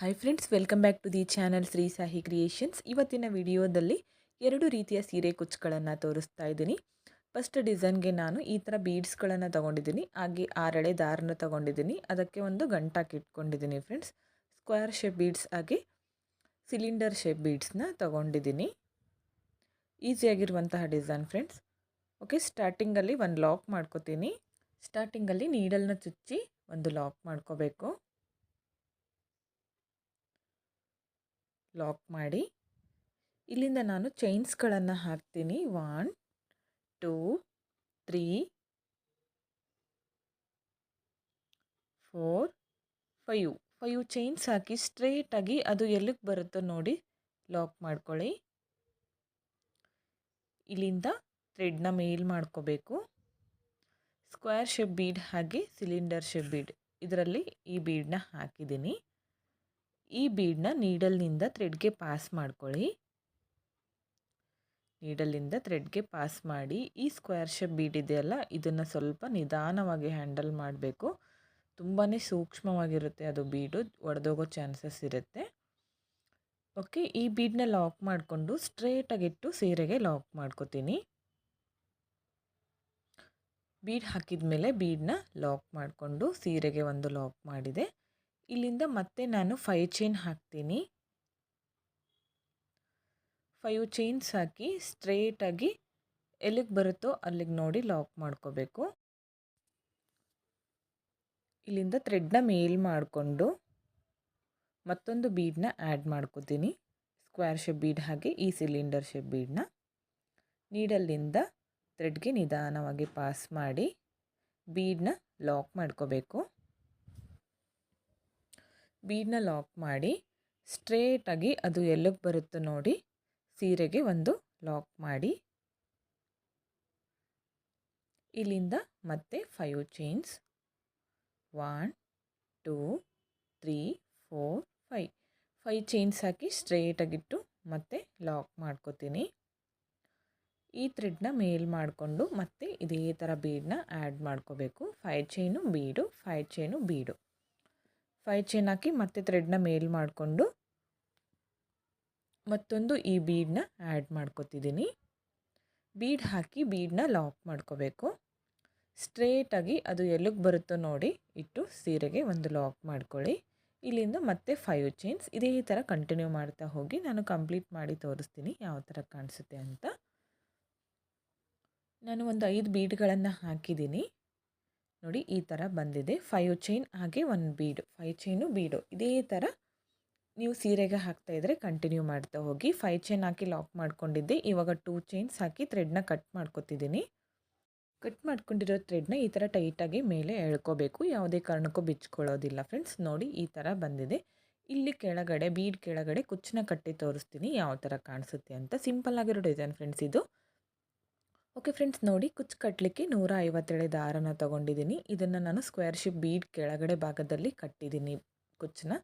Hi friends welcome back to the channel Shri Sahi creations ಇವತ್ತಿನ ವಿಡಿಯೋದಲ್ಲಿ ಎರಡು ರೀತಿಯ ಸೀರೆ ಕುಚ್ಚುಗಳನ್ನು ತೋರಿಸ್ತಾ ಇದ್ದೀನಿ. ಫಸ್ಟ್ ಡಿಸೈನ್ಗೆ ನಾನು ಈ ಥರ ಬೀಡ್ಸ್ಗಳನ್ನು ತೊಗೊಂಡಿದ್ದೀನಿ. ಹಾಗೆ ಆರಳೆ ದಾರನ ತೊಗೊಂಡಿದ್ದೀನಿ. ಅದಕ್ಕೆ ಒಂದು ಗಂಟಾಕಿ ಇಟ್ಕೊಂಡಿದ್ದೀನಿ ಫ್ರೆಂಡ್ಸ್ ಸ್ಕ್ವೇರ್ ಶೇಪ್ ಬೀಡ್ಸ್ ಹಾಗೆ ಸಿಲಿಂಡರ್ ಶೇಪ್ ಬೀಡ್ಸ್ನ ತೊಗೊಂಡಿದ್ದೀನಿ. ಈಸಿಯಾಗಿರುವಂತಹ ಡಿಸೈನ್ ಫ್ರೆಂಡ್ಸ್ ಓಕೆ ಸ್ಟಾರ್ಟಿಂಗಲ್ಲಿ ಒಂದು ಲಾಕ್ ಮಾಡ್ಕೋತೀನಿ. ಸ್ಟಾರ್ಟಿಂಗಲ್ಲಿ ನೀಡಲ್ನ ಚುಚ್ಚಿ ಒಂದು ಲಾಕ್ ಮಾಡ್ಕೋಬೇಕು. ಲಾಕ್ ಮಾಡಿ. ಇಲ್ಲಿಂದ ನಾನು ಚೈನ್ಸ್ಗಳನ್ನು ಹಾಕ್ತೀನಿ. One, two, three, four, five. Five chains ಹಾಕಿ ಸ್ಟ್ರೇಟಾಗಿ ಅದು ಎಲ್ಲಿಗೆ ಬರುತ್ತೋ ನೋಡಿ ಲಾಕ್ ಮಾಡ್ಕೊಳ್ಳಿ. ಇಲ್ಲಿಂದ ಥ್ರೆಡ್ನ ಮೇಲ್ ಮಾಡ್ಕೋಬೇಕು. ಸ್ಕ್ವೇರ್ ಶೇಪ್ ಬೀಡ್ ಹಾಗೆ ಸಿಲಿಂಡರ್ ಶೇಪ್ ಬೀಡ್. ಇದರಲ್ಲಿ ಈ ಬೀಡನ್ನ ಹಾಕಿದ್ದೀನಿ. ಈ ಬೀಡನ್ನ ನೀಡಲ್ನಿಂದ ಥ್ರೆಡ್ಗೆ ಪಾಸ್ ಮಾಡ್ಕೊಳ್ಳಿ. ನೀಡಲಿಂದ ಥ್ರೆಡ್ಗೆ ಪಾಸ್ ಮಾಡಿ, ಈ ಸ್ಕ್ವೇರ್ ಶೇಪ್ ಬೀಡ್ ಇದೆಯಲ್ಲ, ಇದನ್ನು ಸ್ವಲ್ಪ ನಿಧಾನವಾಗಿ ಹ್ಯಾಂಡಲ್ ಮಾಡಬೇಕು. ತುಂಬಾ ಸೂಕ್ಷ್ಮವಾಗಿರುತ್ತೆ ಅದು ಬೀಡು, ಒಡೆದೋಗೋ ಚಾನ್ಸಸ್ ಇರುತ್ತೆ. ಓಕೆ, ಈ ಬೀಡನ್ನ ಲಾಕ್ ಮಾಡಿಕೊಂಡು ಸ್ಟ್ರೇಟಾಗಿಟ್ಟು ಸೀರೆಗೆ ಲಾಕ್ ಮಾಡ್ಕೋತೀನಿ. ಬೀಡ್ ಹಾಕಿದ ಮೇಲೆ ಬೀಡನ್ನ ಲಾಕ್ ಮಾಡಿಕೊಂಡು ಸೀರೆಗೆ ಒಂದು ಲಾಕ್ ಮಾಡಿದೆ. ಇಲ್ಲಿಂದ ಮತ್ತೆ ನಾನು ಫೈವ್ ಚೈನ್ ಹಾಕ್ತೀನಿ. ಫೈವ್ ಚೈನ್ಸ್ ಹಾಕಿ ಸ್ಟ್ರೇಟಾಗಿ ಎಲ್ಲಿಗೆ ಬರುತ್ತೋ ಅಲ್ಲಿಗೆ ನೋಡಿ ಲಾಕ್ ಮಾಡ್ಕೋಬೇಕು. ಇಲ್ಲಿಂದ ಥ್ರೆಡ್ನ ಮೇಲ್ ಮಾಡಿಕೊಂಡು ಮತ್ತೊಂದು ಬೀಡನ್ನ ಆ್ಯಡ್ ಮಾಡ್ಕೋತೀನಿ. ಸ್ಕ್ವೇರ್ ಶೇಪ್ ಬೀಡ್ ಹಾಗೆ ಈ ಸಿಲಿಂಡರ್ ಶೇಪ್ ಬೀಡನ್ನ ನೀಡಲ್ಲಿಂದ ಥ್ರೆಡ್ಗೆ ನಿಧಾನವಾಗಿ ಪಾಸ್ ಮಾಡಿ ಬೀಡನ್ನ ಲಾಕ್ ಮಾಡ್ಕೋಬೇಕು. ಬೀಡನ್ನ ಲಾಕ್ ಮಾಡಿ, ಸ್ಟ್ರೇಟಾಗಿ ಅದು ಎಲ್ಲಿಗೆ ಬರುತ್ತೋ ನೋಡಿ, ಸೀರೆಗೆ ಒಂದು ಲಾಕ್ ಮಾಡಿ. ಇಲ್ಲಿಂದ ಮತ್ತೆ five chains one two three four five five chains ಹಾಕಿ ಸ್ಟ್ರೇಟಾಗಿಟ್ಟು ಮತ್ತೆ ಲಾಕ್ ಮಾಡ್ಕೋತೀನಿ. ಈ ಥ್ರೆಡ್ನ ಮೇಲ್ ಮಾಡಿಕೊಂಡು ಮತ್ತೆ ಇದೇ ಥರ ಬೀಡನ್ನ ಆ್ಯಡ್ ಮಾಡ್ಕೋಬೇಕು. Five chain bead five chain bead. Five chain ಹಾಕಿ ಮತ್ತೆ ಥ್ರೆಡ್ನ ಮೇಲ್ ಮಾಡಿಕೊಂಡು ಮತ್ತೊಂದು ಈ ಬೀಡನ್ನ ಆ್ಯಡ್ ಮಾಡ್ಕೋತಿದ್ದೀನಿ ಬೀಡ್ ಹಾಕಿ ಬೀಡನ್ನ ಲಾಕ್ ಮಾಡ್ಕೋಬೇಕು. ಸ್ಟ್ರೇಟಾಗಿ ಅದು ಎಲ್ಲಿಗೆ ಬರುತ್ತೋ ನೋಡಿ ಇಟ್ಟು ಸೀರೆಗೆ ಒಂದು ಲಾಕ್ ಮಾಡ್ಕೊಳ್ಳಿ. ಇಲ್ಲಿಂದ ಮತ್ತೆ ಫೈವ್ ಚೈನ್ಸ್ ಇದೇ ಥರ ಕಂಟಿನ್ಯೂ ಮಾಡ್ತಾ ಹೋಗಿ ನಾನು ಕಂಪ್ಲೀಟ್ ಮಾಡಿ ತೋರಿಸ್ತೀನಿ ಯಾವ ಥರ ಕಾಣಿಸುತ್ತೆ ಅಂತ. ನಾನು ಒಂದು ಐದು ಬೀಡ್ಗಳನ್ನು ಹಾಕಿದ್ದೀನಿ ನೋಡಿ ಈ ಥರ ಬಂದಿದೆ. ಫೈವ್ ಚೈನ್ ಹಾಗೆ ಒಂದು ಬೀಡು ಫೈವ್ ಚೈನು ಬೀಡು ಇದೇ ಥರ ನೀವು ಸೀರೆಗೆ ಹಾಕ್ತಾ ಇದ್ದರೆ ಕಂಟಿನ್ಯೂ ಮಾಡ್ತಾ ಹೋಗಿ. ಫೈವ್ ಚೈನ್ ಹಾಕಿ ಲಾಕ್ ಮಾಡ್ಕೊಂಡಿದ್ದೆ. ಇವಾಗ ಟೂ ಚೈನ್ಸ್ ಹಾಕಿ ಥ್ರೆಡ್ನ ಕಟ್ ಮಾಡ್ಕೊತಿದ್ದೀನಿ. ಕಟ್ ಮಾಡ್ಕೊಂಡಿರೋ ಥ್ರೆಡ್ನ ಈ ಥರ ಟೈಟಾಗಿ ಮೇಲೆ ಎಳ್ಕೋಬೇಕು. ಯಾವುದೇ ಕಾರಣಕ್ಕೂ ಬಿಚ್ಕೊಳ್ಳೋದಿಲ್ಲ ಫ್ರೆಂಡ್ಸ್ ನೋಡಿ ಈ ಥರ ಬಂದಿದೆ. ಇಲ್ಲಿ ಕೆಳಗಡೆ ಬೀಡ್ ಕೆಳಗಡೆ ಕುಚ್ಚನ್ನ ಕಟ್ಟಿ ತೋರಿಸ್ತೀನಿ. ಯಾವ ಥರ ಕಾಣಿಸುತ್ತೆ ಅಂತ. ಸಿಂಪಲ್ ಆಗಿರೋ ಡಿಸೈನ್ ಫ್ರೆಂಡ್ಸ್ ಇದು. ಓಕೆ ಫ್ರೆಂಡ್ಸ್ ನೋಡಿ, ಕುಚ್ಚು ಕಟ್ಟಲಿಕ್ಕೆ ನೂರ ಐವತ್ತೇಳೆ ದಾರನ ತೊಗೊಂಡಿದ್ದೀನಿ. ಇದನ್ನು ನಾನು ಸ್ಕ್ವೇರ್ ಶೇಪ್ ಬೀಡ್ ಕೆಳಗಡೆ ಭಾಗದಲ್ಲಿ ಕಟ್ಟಿದ್ದೀನಿ ಕುಚ್ಚನ್ನ.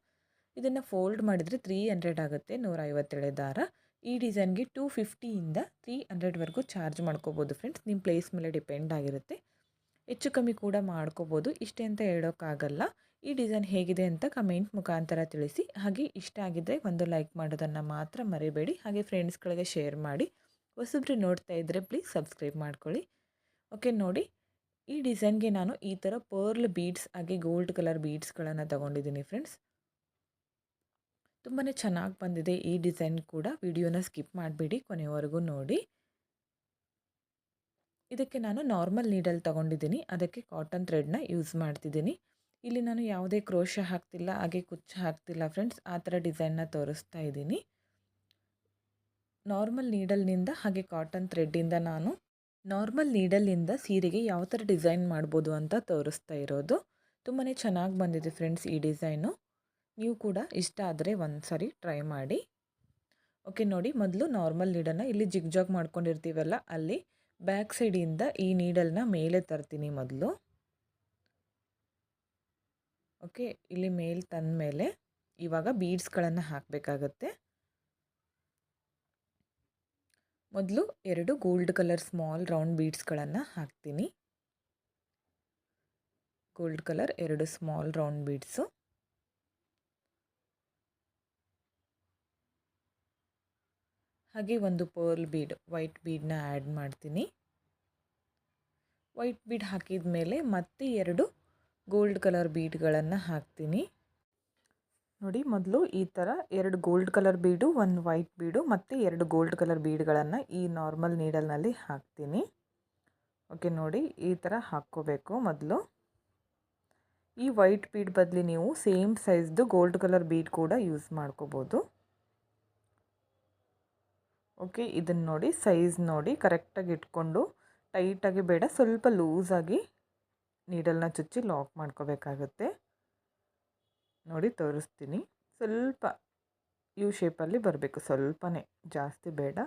ಇದನ್ನು ಫೋಲ್ಡ್ ಮಾಡಿದರೆ ತ್ರೀ ಹಂಡ್ರೆಡ್ ಆಗುತ್ತೆ ನೂರ ಐವತ್ತೇಳೆ ದಾರ. ಈ ಡಿಸೈನ್ಗೆ ಟೂ ಫಿಫ್ಟಿಯಿಂದ ತ್ರೀ ಹಂಡ್ರೆಡ್ವರೆಗೂ ಚಾರ್ಜ್ ಮಾಡ್ಕೋಬೋದು ಫ್ರೆಂಡ್ಸ್ ನಿಮ್ಮ ಪ್ಲೇಸ್ ಮೇಲೆ ಡಿಪೆಂಡ್ ಆಗಿರುತ್ತೆ. ಹೆಚ್ಚು ಕಮ್ಮಿ ಕೂಡ ಮಾಡ್ಕೋಬೋದು, ಇಷ್ಟೇ ಅಂತ ಹೇಳೋಕ್ಕಾಗಲ್ಲ. ಈ ಡಿಸೈನ್ ಹೇಗಿದೆ ಅಂತ ಕಮೆಂಟ್ ಮುಖಾಂತರ ತಿಳಿಸಿ. ಹಾಗೆ ಇಷ್ಟ ಆಗಿದ್ದರೆ ಒಂದು ಲೈಕ್ ಮಾಡೋದನ್ನು ಮಾತ್ರ ಮರಿಬೇಡಿ. ಹಾಗೆ ಫ್ರೆಂಡ್ಸ್ಗಳಿಗೆ ಶೇರ್ ಮಾಡಿ. ಹೊಸಬ್ರು ನೋಡ್ತಾ ಇದ್ದರೆ ಪ್ಲೀಸ್ ಸಬ್ಸ್ಕ್ರೈಬ್ ಮಾಡ್ಕೊಳ್ಳಿ. ಓಕೆ ನೋಡಿ, ಈ ಡಿಸೈನ್ಗೆ ನಾನು ಈ ಥರ ಪರ್ಲ್ ಬೀಡ್ಸ್ ಹಾಗೆ ಗೋಲ್ಡ್ ಕಲರ್ ಬೀಡ್ಸ್ಗಳನ್ನು ತಗೊಂಡಿದ್ದೀನಿ ಫ್ರೆಂಡ್ಸ್ ತುಂಬಾ ಚೆನ್ನಾಗಿ ಬಂದಿದೆ ಈ ಡಿಸೈನ್ ಕೂಡ. ವಿಡಿಯೋನ ಸ್ಕಿಪ್ ಮಾಡಿಬಿಡಿ ಕೊನೆಯವರೆಗೂ ನೋಡಿ. ಇದಕ್ಕೆ ನಾನು ನಾರ್ಮಲ್ ನೀಡಲ್ ತೊಗೊಂಡಿದ್ದೀನಿ. ಅದಕ್ಕೆ ಕಾಟನ್ ಥ್ರೆಡ್ನ ಯೂಸ್ ಮಾಡ್ತಿದ್ದೀನಿ. ಇಲ್ಲಿ ನಾನು ಯಾವುದೇ ಕ್ರೋಶ ಹಾಕ್ತಿಲ್ಲ, ಹಾಗೆ ಕುಚ್ಚು ಹಾಕ್ತಿಲ್ಲ ಫ್ರೆಂಡ್ಸ್ ಆ ಥರ ಡಿಸೈನ್ನ ತೋರಿಸ್ತಾ ಇದ್ದೀನಿ. ನಾರ್ಮಲ್ ನೀಡಲ್ನಿಂದ ಹಾಗೆ ಕಾಟನ್ ಥ್ರೆಡ್ಡಿಂದ ನಾನು ನಾರ್ಮಲ್ ನೀಡಲ್ನಿಂದ ಸೀರೆಗೆ ಯಾವ ಥರ ಡಿಸೈನ್ ಮಾಡ್ಬೋದು ಅಂತ ತೋರಿಸ್ತಾ ಇರೋದು. ತುಂಬಾ ಚೆನ್ನಾಗಿ ಬಂದಿದೆ ಫ್ರೆಂಡ್ಸ್ ಈ ಡಿಸೈನು. ನೀವು ಕೂಡ ಇಷ್ಟ ಆದರೆ ಒಂದು ಸಾರಿ ಟ್ರೈ ಮಾಡಿ. ಓಕೆ, ನೋಡಿ ಮೊದಲು ನಾರ್ಮಲ್ ನೀಡನ್ನು ಇಲ್ಲಿ ಜಿಗ್ ಜಾಗ್ ಮಾಡ್ಕೊಂಡಿರ್ತೀವಲ್ಲ, ಅಲ್ಲಿ ಬ್ಯಾಕ್ ಸೈಡಿಂದ ಈ ನೀಡಲ್ನ ಮೇಲೆ ತರ್ತೀನಿ ಮೊದಲು. ಓಕೆ, ಇಲ್ಲಿ ಮೇಲೆ ತಂದ ಮೇಲೆ ಇವಾಗ ಬೀಡ್ಸ್ಗಳನ್ನು ಹಾಕಬೇಕಾಗತ್ತೆ. ಮೊದಲು ಎರಡು ಗೋಲ್ಡ್ ಕಲರ್ ಸ್ಮಾಲ್ ರೌಂಡ್ ಬೀಡ್ಸ್ಗಳನ್ನು ಹಾಕ್ತೀನಿ. ಗೋಲ್ಡ್ ಕಲರ್ ಎರಡು ಸ್ಮಾಲ್ ರೌಂಡ್ ಬೀಡ್ಸು. ಹಾಗೆ ಒಂದು ಪರ್ಲ್ ಬೀಡ್, ವೈಟ್ ಬೀಡನ್ನ ಆ್ಯಡ್ ಮಾಡ್ತೀನಿ. ವೈಟ್ ಬೀಡ್ ಹಾಕಿದ ಮೇಲೆ ಮತ್ತೆ ಎರಡು ಗೋಲ್ಡ್ ಕಲರ್ ಬೀಡ್ಗಳನ್ನು ಹಾಕ್ತೀನಿ. ನೋಡಿ, ಮೊದಲು ಈ ಥರ ಎರಡು ಗೋಲ್ಡ್ ಕಲರ್ ಬೀಡು, ಒಂದು ವೈಟ್ ಬೀಡು ಮತ್ತು ಎರಡು ಗೋಲ್ಡ್ ಕಲರ್ ಬೀಡ್ಗಳನ್ನು ಈ ನಾರ್ಮಲ್ ನೀಡಲ್ನಲ್ಲಿ ಹಾಕ್ತೀನಿ. ಓಕೆ, ನೋಡಿ, ಈ ಥರ ಹಾಕ್ಕೋಬೇಕು ಮೊದಲು. ಈ ವೈಟ್ ಬೀಡ್ ಬದಲಿ ನೀವು ಸೇಮ್ ಸೈಜ್ದು ಗೋಲ್ಡ್ ಕಲರ್ ಬೀಡ್ ಕೂಡ ಯೂಸ್ ಮಾಡ್ಕೋಬೋದು. ಓಕೆ ಇದನ್ನು ನೋಡಿ, ಸೈಜ್ ನೋಡಿ ಕರೆಕ್ಟಾಗಿ ಇಟ್ಕೊಂಡು ಟೈಟಾಗಿ ಬೇಡ, ಸ್ವಲ್ಪ ಲೂಸಾಗಿ ನೀಡಲ್ನ ಚುಚ್ಚಿ ಲಾಕ್ ಮಾಡ್ಕೋಬೇಕಾಗತ್ತೆ. ನೋಡಿ ತೋರಿಸ್ತೀನಿ. ಸ್ವಲ್ಪ ಯು ಶೇಪಲ್ಲಿ ಬರಬೇಕು. ಸ್ವಲ್ಪನೇ. ಜಾಸ್ತಿ ಬೇಡ.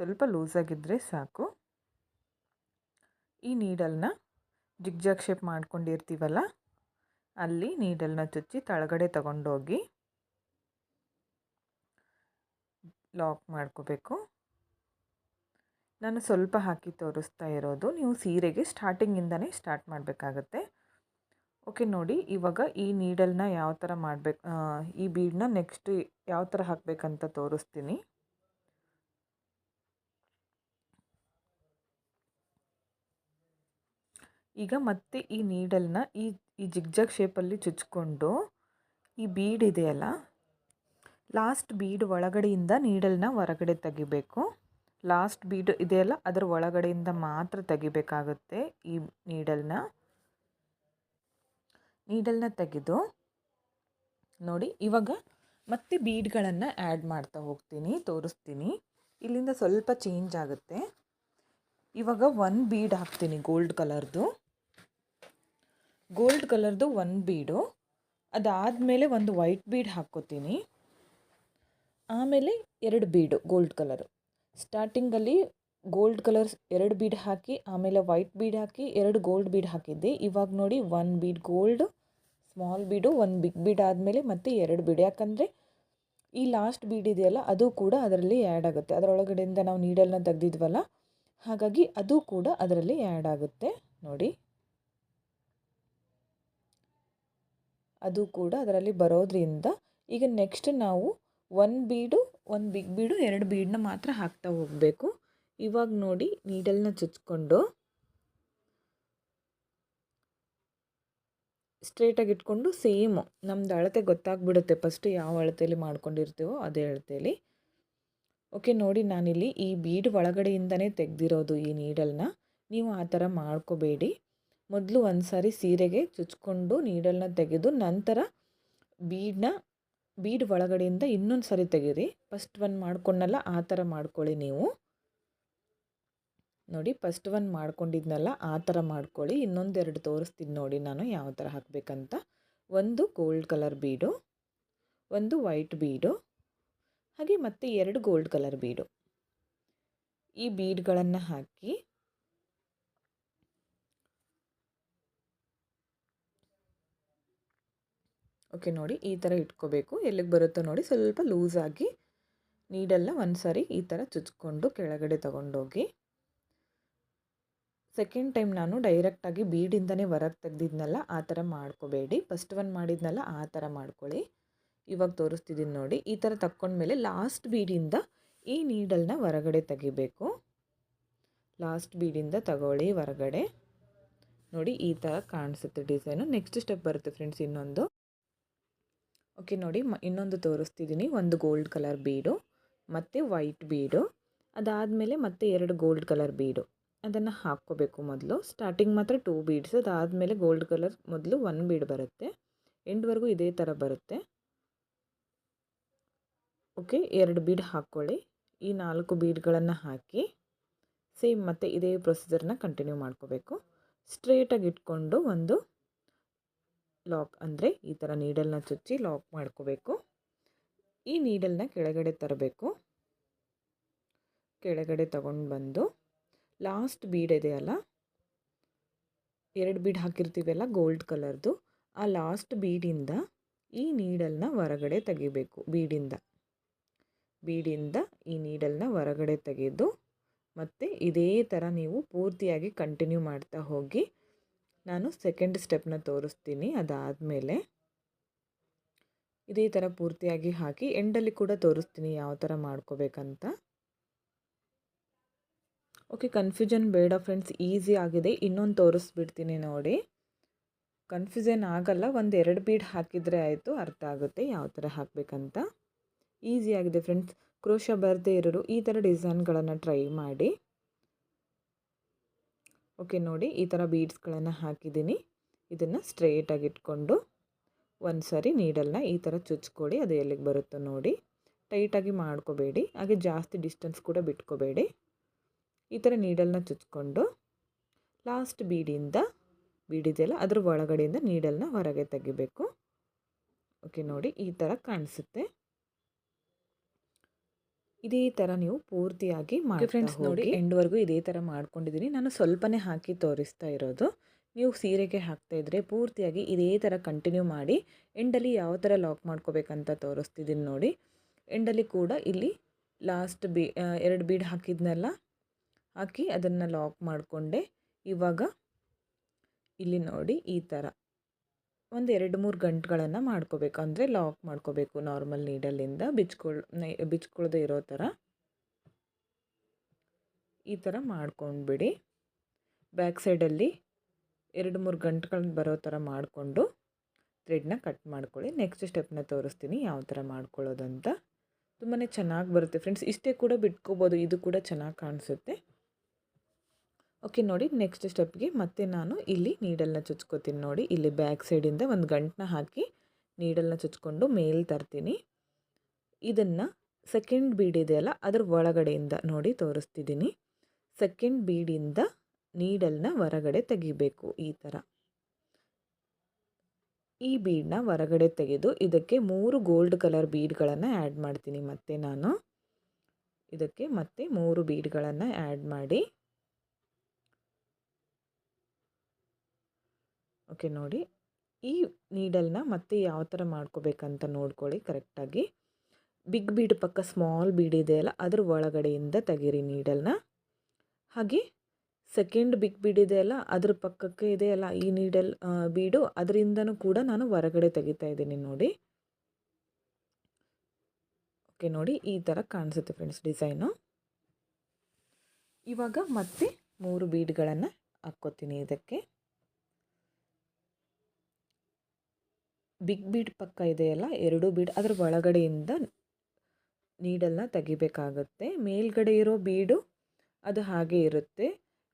ಸ್ವಲ್ಪ ಲೂಸಾಗಿದ್ದರೆ ಸಾಕು. ಈ ನೀಡಲ್ನ ಜಿಗ್ಜಾಗ್ ಶೇಪ್ ಮಾಡ್ಕೊಂಡಿರ್ತೀವಲ್ಲ, ಅಲ್ಲಿ ನೀಡಲ್ನ ಚುಚ್ಚಿ ತಳಗಡೆ ತಗೊಂಡೋಗಿ ಲಾಕ್ ಮಾಡ್ಕೋಬೇಕು. ನಾನು ಸ್ವಲ್ಪ ಹಾಕಿ ತೋರಿಸ್ತಾ ಇರೋದು. ನೀವು ಸೀರೆಗೆ ಸ್ಟಾರ್ಟಿಂಗಿಂದನೇ ಸ್ಟಾರ್ಟ್ ಮಾಡಬೇಕಾಗತ್ತೆ. ಓಕೆ ನೋಡಿ, ಇವಾಗ ಈ ನೀಡಲ್ನ ಯಾವ ಥರ ಮಾಡಬೇಕು ಈ ಬೀಡನ್ನ ನೆಕ್ಸ್ಟ್ ಯಾವ ಥರ ಹಾಕಬೇಕಂತ ತೋರಿಸ್ತೀನಿ. ಈಗ ಮತ್ತೆ ಈ ನೀಡಲ್ನ ಈ ಈ ಜಿಗ್ಜಾಗ್ ಶೇಪಲ್ಲಿ ಚುಚ್ಕೊಂಡು ಈ ಬೀಡ್ ಇದೆಯಲ್ಲ ಲಾಸ್ಟ್ ಬೀಡ್ ಒಳಗಡೆಯಿಂದ ನೀಡಲ್ನ ಹೊರಗಡೆ ತೆಗಿಬೇಕು. ಲಾಸ್ಟ್ ಬೀಡ್ ಇದೆಯಲ್ಲ, ಅದರ ಒಳಗಡೆಯಿಂದ ಮಾತ್ರ ತೆಗಿಬೇಕಾಗುತ್ತೆ ಈ ನೀಡಲ್ನ ನೀಡಲ್ನ ತೆಗೆದು ನೋಡಿ, ಇವಾಗ ಮತ್ತೆ ಬೀಡ್ಗಳನ್ನು ಆ್ಯಡ್ ಮಾಡ್ತಾ ಹೋಗ್ತೀನಿ, ತೋರಿಸ್ತೀನಿ. ಇಲ್ಲಿಂದ ಸ್ವಲ್ಪ ಚೇಂಜ್ ಆಗುತ್ತೆ. ಇವಾಗ ಒನ್ ಬೀಡ್ ಹಾಕ್ತೀನಿ ಗೋಲ್ಡ್ ಕಲರ್ದು ಗೋಲ್ಡ್ ಕಲರ್ದು ಒನ್ ಬೀಡು ಅದಾದಮೇಲೆ ಒಂದು ವೈಟ್ ಬೀಡ್ ಹಾಕ್ಕೋತೀನಿ. ಆಮೇಲೆ ಎರಡು ಬೀಡು ಗೋಲ್ಡ್ ಕಲರು ಸ್ಟಾರ್ಟಿಂಗಲ್ಲಿ ಗೋಲ್ಡ್ ಕಲರ್ಸ್ ಎರಡು ಬೀಡ್ ಹಾಕಿ, ಆಮೇಲೆ ವೈಟ್ ಬೀಡ್ ಹಾಕಿ, ಎರಡು ಗೋಲ್ಡ್ ಬೀಡ್ ಹಾಕಿದ್ದೆ. ಇವಾಗ ನೋಡಿ one bead gold, small bead ಒಂದು ಬಿಗ್ ಬೀಡ್ ಆದಮೇಲೆ ಮತ್ತೆ ಎರಡು ಬೀಡ್. ಯಾಕಂದರೆ ಈ ಲಾಸ್ಟ್ ಬೀಡ್ ಇದೆಯಲ್ಲ, ಅದು ಕೂಡ ಅದರಲ್ಲಿ ಆ್ಯಡ್ ಆಗುತ್ತೆ. ಅದರೊಳಗಡೆಯಿಂದ ನಾವು ನೀಡಲ್ನ ತೆಗ್ದಿದ್ವಲ್ಲ, ಹಾಗಾಗಿ ಅದು ಕೂಡ ಅದರಲ್ಲಿ ಆ್ಯಡ್ ಆಗುತ್ತೆ. ನೋಡಿ. ಅದು ಕೂಡ ಅದರಲ್ಲಿ ಬರೋದ್ರಿಂದ ಈಗ ನೆಕ್ಸ್ಟ್ ನಾವು ಒನ್ ಬೀಡು ಒಂದು ಬಿಗ್ ಬೀಡು, ಎರಡು ಬೀಡನ್ನ ಮಾತ್ರ ಹಾಕ್ತಾ ಹೋಗಬೇಕು. ಇವಾಗ ನೋಡಿ ನೀಡಲ್ನ ಚುಚ್ಕೊಂಡು ಸ್ಟ್ರೇಟಾಗಿ ಇಟ್ಕೊಂಡು ಸೇಮ್ ನಮ್ದು ಅಳತೆ ಗೊತ್ತಾಗ್ಬಿಡುತ್ತೆ ಫಸ್ಟ್ ಯಾವ ಅಳತೆಯಲ್ಲಿ ಮಾಡ್ಕೊಂಡಿರ್ತೀವೋ ಅದೇ ಅಳತೆಯಲ್ಲಿ ಓಕೆ ನೋಡಿ ನಾನಿಲ್ಲಿ ಈ ಬೀಡ್ ಒಳಗಡೆಯಿಂದನೇ ತೆಗೆದಿರೋದು ಈ ನೀಡಲ್ನ ನೀವು ಆ ಥರ ಮಾಡ್ಕೋಬೇಡಿ. ಮೊದಲು ಒಂದು ಸಾರಿ ಸೀರೆಗೆ ಚುಚ್ಕೊಂಡು ನೀಡಲ್ನ ತೆಗೆದು ನಂತರ ಬೀಡನ್ನ ಬೀಡ್ ಒಳಗಡೆಯಿಂದ ಇನ್ನೊಂದು ಸಾರಿ ತೆಗೀರಿ. ಫಸ್ಟ್ ಒನ್ ಮಾಡ್ಕೊಂಡಲ್ಲ ಆ ಥರ ಮಾಡ್ಕೊಳ್ಳಿ ನೀವು. ನೋಡಿ ಫಸ್ಟ್ ಒನ್ ಮಾಡ್ಕೊಂಡಿದ್ನಲ್ಲ, ಆ ಥರ ಮಾಡ್ಕೊಳ್ಳಿ. ಇನ್ನೊಂದೆರಡು ತೋರಿಸ್ತೀನಿ ನೋಡಿ ನಾನು ಯಾವ ಥರ ಹಾಕಬೇಕಂತ. ಒಂದು ಗೋಲ್ಡ್ ಕಲರ್ ಬೀಡು ಒಂದು ವೈಟ್ ಬೀಡು ಹಾಗೆ ಮತ್ತೆ ಎರಡು ಗೋಲ್ಡ್ ಕಲರ್ ಬೀಡು ಈ ಬೀಡ್ಗಳನ್ನು ಹಾಕಿ ಓಕೆ ನೋಡಿ, ಈ ಥರ ಇಟ್ಕೋಬೇಕು. ಎಲ್ಲಿಗೆ ಬರುತ್ತೋ ನೋಡಿ, ಸ್ವಲ್ಪ ಲೂಸಾಗಿ ನೀಡೆಲ್ಲ ಒಂದು ಸಾರಿ ಈ ಥರ ಚುಚ್ಕೊಂಡು ಕೆಳಗಡೆ ತಗೊಂಡೋಗಿ. ಸೆಕೆಂಡ್ ಟೈಮ್ ನಾನು ಡೈರೆಕ್ಟಾಗಿ ಬೀಡಿಂದನೇ ಹೊರಗೆ ತೆಗ್ದಿದ್ನಲ್ಲ, ಆ ಥರ ಮಾಡ್ಕೋಬೇಡಿ. ಫಸ್ಟ್ ಒನ್ ಮಾಡಿದ್ನಲ್ಲ, ಆ ಥರ ಮಾಡ್ಕೊಳ್ಳಿ. ಇವಾಗ ತೋರಿಸ್ತಿದ್ದೀನಿ ನೋಡಿ. ಈ ಥರ ತಕ್ಕೊಂಡ್ಮೇಲೆ ಲಾಸ್ಟ್ ಬೀಡಿಂದ ಈ ನೀಡಲ್ನ ಹೊರಗಡೆ ತೆಗಿಬೇಕು. ಲಾಸ್ಟ್ ಬೀಡಿಂದ ತಗೊಳ್ಳಿ ಹೊರಗಡೆ. ನೋಡಿ, ಈ ಥರ ಕಾಣಿಸುತ್ತೆ ಡಿಸೈನು ನೆಕ್ಸ್ಟ್ ಸ್ಟೆಪ್ ಬರುತ್ತೆ ಫ್ರೆಂಡ್ಸ್ ಇನ್ನೊಂದು. ಓಕೆ ನೋಡಿ ಇನ್ನೊಂದು ತೋರಿಸ್ತಿದ್ದೀನಿ ಒಂದು ಗೋಲ್ಡ್ ಕಲರ್ ಬೀಡು ಮತ್ತು ವೈಟ್ ಬೀಡು ಅದಾದಮೇಲೆ ಮತ್ತೆ ಎರಡು ಗೋಲ್ಡ್ ಕಲರ್ ಬೀಡು ಅದನ್ನು ಹಾಕ್ಕೋಬೇಕು ಮೊದಲು. ಸ್ಟಾರ್ಟಿಂಗ್ ಮಾತ್ರ ಟೂ ಬೀಡ್ಸ್ ಅದಾದಮೇಲೆ ಗೋಲ್ಡ್ ಕಲರ್ ಮೊದಲು ಒನ್ ಬೀಡ್ ಬರುತ್ತೆ. ಎಂಡ್ವರೆಗೂ ಇದೇ ಥರ ಬರುತ್ತೆ. ಓಕೆ ಎರಡು ಬೀಡ್ ಹಾಕ್ಕೊಳ್ಳಿ. ಈ ನಾಲ್ಕು ಬೀಡ್ಗಳನ್ನು ಹಾಕಿ ಸೇಮ್ ಮತ್ತು ಇದೇ ಪ್ರೊಸೀಜರ್ನ ಕಂಟಿನ್ಯೂ ಮಾಡ್ಕೋಬೇಕು. ಸ್ಟ್ರೇಟಾಗಿ ಇಟ್ಕೊಂಡು ಒಂದು ಲಾಕ್ ಅಂದರೆ ಈ ಥರ ನೀಡಲ್ನ ಚುಚ್ಚಿ ಲಾಕ್ ಮಾಡ್ಕೋಬೇಕು. ಈ ನೀಡಲ್ನ ಕೆಳಗಡೆ ತರಬೇಕು. ಕೆಳಗಡೆ ತಗೊಂಡು ಬಂದು ಲಾಸ್ಟ್ ಬೀಡ್ ಇದೆಯಲ್ಲ ಎರಡು ಬೀಡ್ ಹಾಕಿರ್ತೀವಲ್ಲ ಗೋಲ್ಡ್ ಕಲರ್ದು. ಆ ಲಾಸ್ಟ್ ಬೀಡಿಂದ ಈ ನೀಡಲ್ನ ಹೊರಗಡೆ ತೆಗಿಬೇಕು, ಬೀಡಿಂದ. ಬೀಡಿಂದ ಈ ನೀಡಲ್ನ ಹೊರಗಡೆ ತೆಗೆದು ಮತ್ತು ಇದೇ ಥರ ನೀವು ಪೂರ್ತಿಯಾಗಿ ಕಂಟಿನ್ಯೂ ಮಾಡ್ತಾ ಹೋಗಿ, ನಾನು ಸೆಕೆಂಡ್ ಸ್ಟೆಪ್ನ ತೋರಿಸ್ತೀನಿ ಅದಾದಮೇಲೆ. ಇದೇ ಥರ ಪೂರ್ತಿಯಾಗಿ ಹಾಕಿ ಎಂಡಲ್ಲಿ ಕೂಡ ತೋರಿಸ್ತೀನಿ ಯಾವ ಥರ ಮಾಡ್ಕೋಬೇಕಂತ. ಓಕೆ ಕನ್ಫ್ಯೂಷನ್ ಬೇಡ ಫ್ರೆಂಡ್ಸ್ ಈಸಿ ಆಗಿದೆ. ಇನ್ನೊಂದು ತೋರಿಸ್ಬಿಡ್ತೀನಿ ನೋಡಿ. ಕನ್ಫ್ಯೂಷನ್ ಆಗಲ್ಲ, ಒಂದು ಎರಡು ಬೀಡ್ ಹಾಕಿದರೆ ಆಯಿತು, ಅರ್ಥ ಆಗುತ್ತೆ ಯಾವ ಥರ ಹಾಕಬೇಕಂತ. ಈಸಿ ಆಗಿದೆ ಫ್ರೆಂಡ್ಸ್ ಕ್ರೋಶ ಬರದೇ ಇರೋರು ಈ ಥರ ಡಿಸೈನ್ಗಳನ್ನು ಟ್ರೈ ಮಾಡಿ. ಓಕೆ ನೋಡಿ ಈ ಥರ ಬೀಡ್ಸ್ಗಳನ್ನು ಹಾಕಿದ್ದೀನಿ. ಇದನ್ನು ಸ್ಟ್ರೈಟಾಗಿ ಇಟ್ಕೊಂಡು ಒಂದು ಸಾರಿ ನೀಡಲ್ನ ಈ ಥರ ಚುಚ್ಕೊಡಿ, ಅದು ಎಲ್ಲಿಗೆ ಬರುತ್ತೋ ನೋಡಿ. ಟೈಟಾಗಿ ಮಾಡ್ಕೋಬೇಡಿ. ಹಾಗೆ ಜಾಸ್ತಿ ಡಿಸ್ಟೆನ್ಸ್ ಕೂಡ ಬಿಟ್ಕೋಬೇಡಿ. ಈ ಥರ ನೀಡಲ್ನ ಚುಚ್ಕೊಂಡು ಲಾಸ್ಟ್ ಬೀಡಿಯಿಂದ ಬೀಡಿದೆಯಲ್ಲ ಅದ್ರ ಒಳಗಡೆಯಿಂದ ನೀಡಲ್ನ ಹೊರಗೆ ತೆಗಿಬೇಕು. ಓಕೆ ನೋಡಿ ಈ ಥರ ಕಾಣಿಸುತ್ತೆ. ಇದೇ ಥರ ನೀವು ಪೂರ್ತಿಯಾಗಿ ಮಾಡಿ ಫ್ರೆಂಡ್ಸ್ ನೋಡಿ ಎಂಡ್ವರೆಗೂ ಇದೇ ಥರ ಮಾಡ್ಕೊಂಡಿದ್ದೀನಿ. ನಾನು ಸ್ವಲ್ಪನೇ ಹಾಕಿ ತೋರಿಸ್ತಾ ಇರೋದು. ನೀವು ಸೀರೆಗೆ ಹಾಕ್ತಾ ಇದ್ದರೆ ಪೂರ್ತಿಯಾಗಿ ಇದೇ ಥರ ಕಂಟಿನ್ಯೂ ಮಾಡಿ ಎಂಡಲ್ಲಿ ಯಾವ ಥರ ಲಾಕ್ ಮಾಡ್ಕೋಬೇಕಂತ ತೋರಿಸ್ತಿದ್ದೀನಿ ನೋಡಿ. ಎಂಡಲ್ಲಿ ಕೂಡ ಇಲ್ಲಿ ಲಾಸ್ಟ್ ಬಿ ಎರಡು ಬೀಡ್ ಹಾಕಿದ್ನೆಲ್ಲ ಹಾಕಿ ಅದನ್ನು ಲಾಕ್ ಮಾಡಿಕೊಂಡೆ. ಇವಾಗ ಇಲ್ಲಿ ನೋಡಿ ಈ ಥರ ಒಂದು ಎರಡು ಮೂರು ಗಂಟುಗಳನ್ನು ಮಾಡ್ಕೋಬೇಕು. ಅಂದರೆ ಲಾಕ್ ಮಾಡ್ಕೋಬೇಕು ನಾರ್ಮಲ್ ನೀಡಲ್ಲಿಂದ ಬಿಚ್ಕೊಳ್ ಬಿಚ್ಕೊಳ್ದೆ ಇರೋ ಥರ ಈ ಥರ ಮಾಡ್ಕೊಂಡ್ಬಿಡಿ. ಬ್ಯಾಕ್ ಸೈಡಲ್ಲಿ ಎರಡು ಮೂರು ಗಂಟೆಗಳನ್ನ ಬರೋ ಥರ ಮಾಡಿಕೊಂಡು ಥ್ರೆಡ್ನ ಕಟ್ ಮಾಡ್ಕೊಳ್ಳಿ. ನೆಕ್ಸ್ಟ್ ಸ್ಟೆಪ್ನ ತೋರಿಸ್ತೀನಿ ಯಾವ ಥರ ಮಾಡ್ಕೊಳ್ಳೋದಂತ. ತುಂಬಾ ಚೆನ್ನಾಗಿ ಬರುತ್ತೆ ಫ್ರೆಂಡ್ಸ್ ಇಷ್ಟೇ ಕೂಡ ಬಿಟ್ಕೋಬೋದು. ಇದು ಕೂಡ ಚೆನ್ನಾಗಿ ಕಾಣಿಸುತ್ತೆ. ಓಕೆ ನೋಡಿ ನೆಕ್ಸ್ಟ್ ಸ್ಟೆಪ್ಗೆ ಮತ್ತೆ ನಾನು ಇಲ್ಲಿ ನೀಡಲ್ನ ಚುಚ್ಕೋತೀನಿ ನೋಡಿ. ಇಲ್ಲಿ ಬ್ಯಾಕ್ ಸೈಡಿಂದ ಒಂದು ಗಂಟನ್ನ ಹಾಕಿ ನೀಡಲ್ನ ಚುಚ್ಕೊಂಡು ಮೇಲೆ ತರ್ತೀನಿ. ಇದನ್ನು ಸೆಕೆಂಡ್ ಬೀಡ್ ಇದೆಯಲ್ಲ ಅದರ ಒಳಗಡೆಯಿಂದ ನೋಡಿ ತೋರಿಸ್ತಿದ್ದೀನಿ. ಸೆಕೆಂಡ್ ಬೀಡಿಂದ ನೀಡಲ್ನ ಹೊರಗಡೆ ತೆಗಿಬೇಕು ಈ ಥರ ಈ ಬೀಡನ್ನ ಹೊರಗಡೆ ತೆಗೆದು ಇದಕ್ಕೆ ಮೂರು ಗೋಲ್ಡ್ ಕಲರ್ ಬೀಡ್ಗಳನ್ನು ಆ್ಯಡ್ ಮಾಡ್ತೀನಿ ಮತ್ತೆ ನಾನು. ಇದಕ್ಕೆ ಮತ್ತೆ ಮೂರು ಬೀಡ್ಗಳನ್ನು ಆ್ಯಡ್ ಮಾಡಿ. ಓಕೆ, ನೋಡಿ. ಈ ನೀಡಲ್ನ ಮತ್ತೆ ಯಾವ ಥರ ಮಾಡ್ಕೋಬೇಕಂತ ನೋಡ್ಕೊಳ್ಳಿ ಕರೆಕ್ಟಾಗಿ. ಬಿಗ್ ಬೀಡ್ ಪಕ್ಕ ಸ್ಮಾಲ್ ಬೀಡ್ ಇದೆ ಅಲ್ಲ, ಅದ್ರ ಒಳಗಡೆಯಿಂದ ತೆಗೀರಿ ನೀಡಲ್ನ. ಹಾಗೆ ಸೆಕೆಂಡ್ ಬಿಗ್ ಬೀಡ್ ಇದೆ ಅಲ್ಲ, ಅದ್ರ ಪಕ್ಕಕ್ಕೆ ಇದೆ ಅಲ್ಲ ಈ ನೀಡಲ್ ಬೀಡು, ಅದರಿಂದನೂ ಕೂಡ ನಾನು ಹೊರಗಡೆ ತೆಗಿತಾ ಇದ್ದೀನಿ ನೋಡಿ. ಓಕೆ, ನೋಡಿ ಈ ಥರ ಕಾಣಿಸುತ್ತೆ ಫ್ರೆಂಡ್ಸ್ ಡಿಸೈನು. ಇವಾಗ ಮತ್ತೆ ಮೂರು ಬೀಡ್ಗಳನ್ನು ಹಾಕ್ಕೋತೀನಿ ಇದಕ್ಕೆ. ಬಿಗ್ ಬೀಡ್ ಪಕ್ಕ ಇದೆಯಲ್ಲ, ಎರಡು ಬೀಡ್ ಅದರ ಒಳಗಡೆಯಿಂದ ನೀಡಲ್ನ ತೆಗಿಬೇಕಾಗತ್ತೆ. ಮೇಲ್ಗಡೆ ಇರೋ ಬೀಡು ಅದು ಹಾಗೆ ಇರುತ್ತೆ.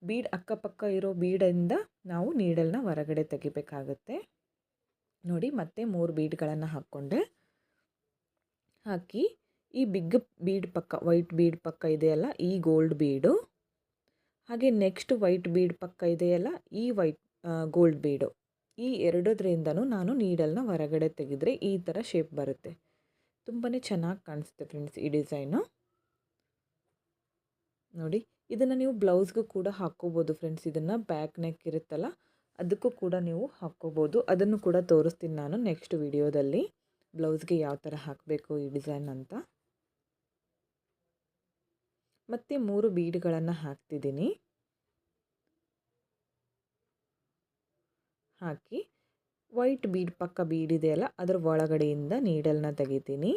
ಬೀಡ್ ಅಕ್ಕಪಕ್ಕ ಇರೋ ಬೀಡಿಂದ ನಾವು ನೀಡಲ್ನ ಹೊರಗಡೆ ತೆಗಿಬೇಕಾಗತ್ತೆ. ನೋಡಿ, ಮತ್ತೆ ಮೂರು ಬೀಡ್ಗಳನ್ನು ಹಾಕ್ಕೊಂಡೆ. ಹಾಕಿ, ಈ ಬಿಗ್ ಬೀಡ್ ಪಕ್ಕ, ವೈಟ್ ಬೀಡ್ ಪಕ್ಕ ಇದೆಯಲ್ಲ, ಈ ಗೋಲ್ಡ್ ಬೀಡು. ಹಾಗೆ ನೆಕ್ಸ್ಟ್ ವೈಟ್ ಬೀಡ್ ಪಕ್ಕ ಇದೆಯಲ್ಲ, ಈ ವೈಟ್ ಗೋಲ್ಡ್ ಬೀಡು. ಈ ಎರಡದ್ರಿಂದನೂ ನಾನು ನೀಡಲ್ನ ಹೊರಗಡೆ ತೆಗೆದ್ರೆ ಈ ಥರ ಶೇಪ್ ಬರುತ್ತೆ. ತುಂಬಾ ಚೆನ್ನಾಗಿ ಕಾಣಿಸುತ್ತೆ ಫ್ರೆಂಡ್ಸ್ ಈ ಡಿಸೈನು ನೋಡಿ, ಇದನ್ನು ನೀವು ಬ್ಲೌಸ್ಗೂ ಕೂಡ ಹಾಕ್ಕೋಬೋದು ಫ್ರೆಂಡ್ಸ್ ಇದನ್ನು ಬ್ಯಾಕ್ ನೆಕ್ ಇರುತ್ತಲ್ಲ, ಅದಕ್ಕೂ ಕೂಡ ನೀವು ಹಾಕ್ಕೋಬೋದು ಅದನ್ನು ಕೂಡ ತೋರಿಸ್ತೀನಿ ನಾನು ನೆಕ್ಸ್ಟ್ ವಿಡಿಯೋದಲ್ಲಿ ಬ್ಲೌಸ್ಗೆ ಯಾವ ಥರ ಹಾಕಬೇಕು ಈ ಡಿಸೈನ್ ಅಂತ. ಮತ್ತು ಮೂರು ಬೀಡ್ಗಳನ್ನು ಹಾಕ್ತಿದ್ದೀನಿ. ಹಾಕಿ ವೈಟ್ ಬೀಡ್ ಪಕ್ಕ ಬೀಡ್ ಇದೆಯಲ್ಲ, ಅದರ ಒಳಗಡೆಯಿಂದ ನೀಡಲ್ನ ತೆಗಿತೀನಿ.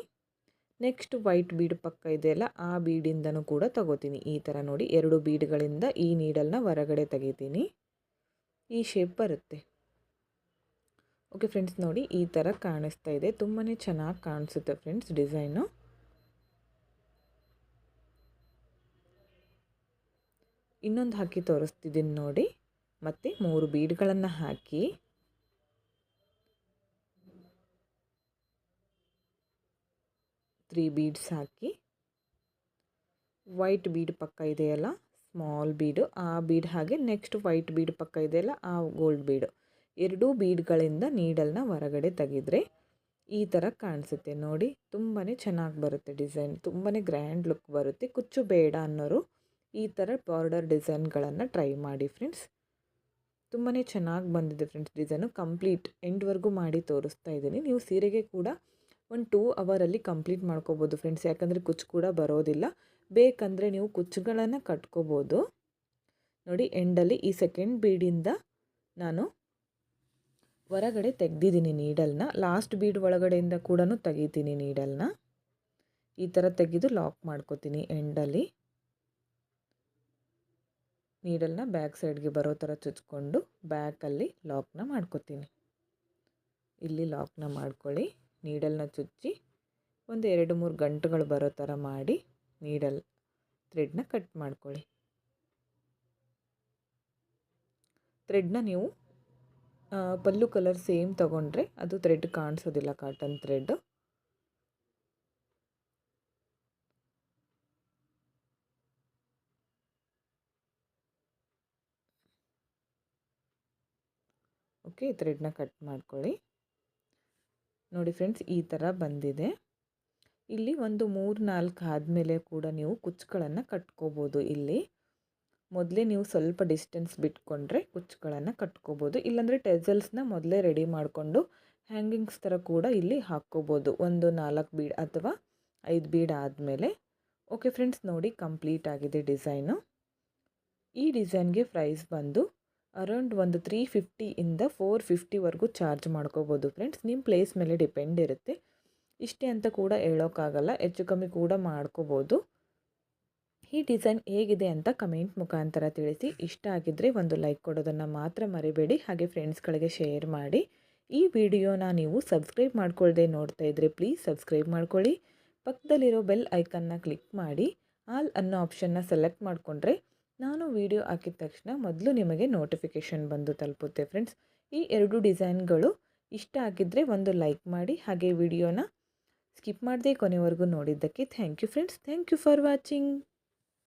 ನೆಕ್ಸ್ಟ್ ವೈಟ್ ಬೀಡ್ ಪಕ್ಕ ಇದೆಯಲ್ಲ, ಆ ಬೀಡಿಂದನೂ ಕೂಡ ತಗೋತೀನಿ. ಈ ಥರ ನೋಡಿ, ಎರಡು ಬೀಡ್ಗಳಿಂದ ಈ ನೀಡಲ್ನ ಹೊರಗಡೆ ತೆಗಿತೀನಿ. ಈ ಶೇಪ್ ಬರುತ್ತೆ. ಓಕೆ ಫ್ರೆಂಡ್ಸ್ ನೋಡಿ ಈ ಥರ ಕಾಣಿಸ್ತಾ ಇದೆ. ತುಂಬಾ ಚೆನ್ನಾಗಿ ಕಾಣಿಸುತ್ತೆ ಫ್ರೆಂಡ್ಸ್ ಡಿಸೈನು ಇನ್ನೊಂದು ಹಾಕಿ ತೋರಿಸ್ತಿದ್ದೀನಿ ನೋಡಿ. ಮತ್ತು ಮೂರು ಬೀಡ್ಗಳನ್ನು ಹಾಕಿ ತ್ರೀ ಬೀಡ್ಸ್ ಹಾಕಿ. ವೈಟ್ ಬೀಡ್ ಪಕ್ಕ ಇದೆಯಲ್ಲ ಸ್ಮಾಲ್ ಬೀಡು. ಆ ಬೀಡ್ ಹಾಗೆ ನೆಕ್ಸ್ಟ್ ವೈಟ್ ಬೀಡ್ ಪಕ್ಕ ಇದೆಯಲ್ಲ ಆ ಗೋಲ್ಡ್ ಬೀಡು. ಎರಡೂ ಬೀಡ್ಗಳಿಂದ ನೀಡಲ್ನ ಹೊರಗಡೆ ತೆಗೆದ್ರೆ ಈ ಥರ ಕಾಣಿಸುತ್ತೆ. ನೋಡಿ ತುಂಬಾ ಚೆನ್ನಾಗಿ ಬರುತ್ತೆ ಡಿಸೈನ್. ತುಂಬಾ ಗ್ರ್ಯಾಂಡ್ ಲುಕ್ ಬರುತ್ತೆ. ಕುಚ್ಚು ಬೇಡ ಅನ್ನೋರು ಈ ಥರ ಬಾರ್ಡರ್ ಡಿಸೈನ್ಗಳನ್ನು ಟ್ರೈ ಮಾಡಿ ಫ್ರೆಂಡ್ಸ್. ತುಂಬಾ ಚೆನ್ನಾಗಿ ಬಂದಿದೆ ಫ್ರೆಂಡ್ಸ್ ಡಿಸೈನು ಕಂಪ್ಲೀಟ್ ಎಂಡ್ವರೆಗೂ ಮಾಡಿ ತೋರಿಸ್ತಾ ಇದ್ದೀನಿ. ನೀವು ಸೀರೆಗೆ ಕೂಡ ಒಂದು ಟೂ ಅವರಲ್ಲಿ ಕಂಪ್ಲೀಟ್ ಮಾಡ್ಕೋಬೋದು ಫ್ರೆಂಡ್ಸ್ ಯಾಕಂದರೆ ಕುಚ್ಚು ಕೂಡ ಬರೋದಿಲ್ಲ. ಬೇಕಂದರೆ ನೀವು ಕುಚ್ಚುಗಳನ್ನು ಕಟ್ಕೋಬೋದು. ನೋಡಿ ಎಂಡಲ್ಲಿ ಈ ಸೆಕೆಂಡ್ ಬೀಡಿಂದ ನಾನು ಹೊರಗಡೆ ತೆಗ್ದಿದ್ದೀನಿ ನೀಡಲ್ನ ಲಾಸ್ಟ್ ಬೀಡ್ ಒಳಗಡೆಯಿಂದ ಕೂಡ ತೆಗಿತೀನಿ ನೀಡಲ್ನ ಈ ಥರ ತೆಗೆದು ಲಾಕ್ ಮಾಡ್ಕೋತೀನಿ ಎಂಡಲ್ಲಿ ನೀಡಲ್ನ ಬ್ಯಾಕ್ ಸೈಡ್ಗೆ ಬರೋ ಥರ ಚುಚ್ಕೊಂಡು ಬ್ಯಾಕಲ್ಲಿ ಲಾಕ್ನ ಮಾಡ್ಕೊತೀನಿ. ಇಲ್ಲಿ ಲಾಕ್ನ ಮಾಡ್ಕೊಳ್ಳಿ, ನೀಡಲ್ನ ಚುಚ್ಚಿ ಒಂದು ಎರಡು ಮೂರು ಗಂಟೆಗಳು ಬರೋ ಥರ ಮಾಡಿ ನೀಡಲ್ ಥ್ರೆಡ್ನ ಕಟ್ ಮಾಡ್ಕೊಳ್ಳಿ. ಥ್ರೆಡ್ನ ನೀವು ಪಲ್ಲು ಕಲರ್ ಸೇಮ್ ತೊಗೊಂಡ್ರೆ ಅದು ಥ್ರೆಡ್ ಕಾಣಿಸೋದಿಲ್ಲ, ಕಾಟನ್ ಥ್ರೆಡ್. ಓಕೆ, ಥ್ರೆಡ್ನ ಕಟ್ ಮಾಡ್ಕೊಳ್ಳಿ. ನೋಡಿ ಫ್ರೆಂಡ್ಸ್, ಈ ಥರ ಬಂದಿದೆ. ಇಲ್ಲಿ ಒಂದು ಮೂರು ನಾಲ್ಕು ಆದಮೇಲೆ ಕೂಡ ನೀವು ಕುಚ್ಚುಗಳನ್ನು ಕಟ್ಕೋಬೋದು. ಇಲ್ಲಿ ಮೊದಲೇ ನೀವು ಸ್ವಲ್ಪ ಡಿಸ್ಟೆನ್ಸ್ ಬಿಟ್ಕೊಂಡ್ರೆ ಕುಚ್ಚುಗಳನ್ನು ಕಟ್ಕೋಬೋದು. ಇಲ್ಲಾಂದರೆ ಟೆಸಲ್ಸ್ನ ಮೊದಲೇ ರೆಡಿ ಮಾಡಿಕೊಂಡು ಹ್ಯಾಂಗಿಂಗ್ಸ್ ಥರ ಕೂಡ ಇಲ್ಲಿ ಹಾಕ್ಕೋಬೋದು. ಒಂದು ನಾಲ್ಕು ಬೀಡ್ ಅಥವಾ ಐದು ಬೀಡ್ ಆದಮೇಲೆ. ಓಕೆ ಫ್ರೆಂಡ್ಸ್, ನೋಡಿ ಕಂಪ್ಲೀಟ್ ಆಗಿದೆ ಡಿಸೈನು. ಈ ಡಿಸೈನ್ಗೆ ಪ್ರೈಸ್ ಬಂದು ಅರೌಂಡ್ ಒಂದು ತ್ರೀ ಫಿಫ್ಟಿಯಿಂದ ಫೋರ್ ಫಿಫ್ಟಿವರೆಗೂ ಚಾರ್ಜ್ ಮಾಡ್ಕೋಬೋದು ಫ್ರೆಂಡ್ಸ್. ನಿಮ್ಮ ಪ್ಲೇಸ್ ಮೇಲೆ ಡಿಪೆಂಡ್ ಇರುತ್ತೆ. ಇಷ್ಟೇ ಅಂತ ಕೂಡ ಹೇಳೋಕ್ಕಾಗಲ್ಲ. ಹೆಚ್ಚು ಕಮ್ಮಿ ಕೂಡ ಮಾಡ್ಕೋಬೋದು. ಈ ಡಿಸೈನ್ ಹೇಗಿದೆ ಅಂತ ಕಮೆಂಟ್ ಮುಖಾಂತರ ತಿಳಿಸಿ. ಇಷ್ಟ ಆಗಿದ್ದರೆ ಒಂದು ಲೈಕ್ ಕೊಡೋದನ್ನು ಮಾತ್ರ ಮರಿಬೇಡಿ. ಹಾಗೆ ಫ್ರೆಂಡ್ಸ್ಗಳಿಗೆ ಶೇರ್ ಮಾಡಿ. ಈ ವಿಡಿಯೋನ ನೀವು ಸಬ್ಸ್ಕ್ರೈಬ್ ಮಾಡ್ಕೊಳ್ಳದೆ ನೋಡ್ತಾ ಇದ್ದರೆ ಪ್ಲೀಸ್ ಸಬ್ಸ್ಕ್ರೈಬ್ ಮಾಡ್ಕೊಳ್ಳಿ. ಪಕ್ಕದಲ್ಲಿರೋ ಬೆಲ್ ಐಕನ್ನ ಕ್ಲಿಕ್ ಮಾಡಿ. ಆಲ್ ಅನ್ನೋ ಆಪ್ಷನ್ನ ಸೆಲೆಕ್ಟ್ ಮಾಡಿಕೊಂಡ್ರೆ ನಾನು ವಿಡಿಯೋ ಹಾಕಿದ ತಕ್ಷಣ ಮೊದಲು ನಿಮಗೆ ನೋಟಿಫಿಕೇಷನ್ ಬಂದು ತಲುಪುತ್ತೆ ಫ್ರೆಂಡ್ಸ್ ಈ ಎರಡು ಡಿಸೈನ್ಗಳು ಇಷ್ಟ ಆಗಿದ್ದರೆ ಒಂದು ಲೈಕ್ ಮಾಡಿ, ಹಾಗೆ ವಿಡಿಯೋನ ಸ್ಕಿಪ್ ಮಾಡದೆ ಕೊನೆವರೆಗೂ ನೋಡಿದ್ದಕ್ಕೆ thank you friends thank you for watching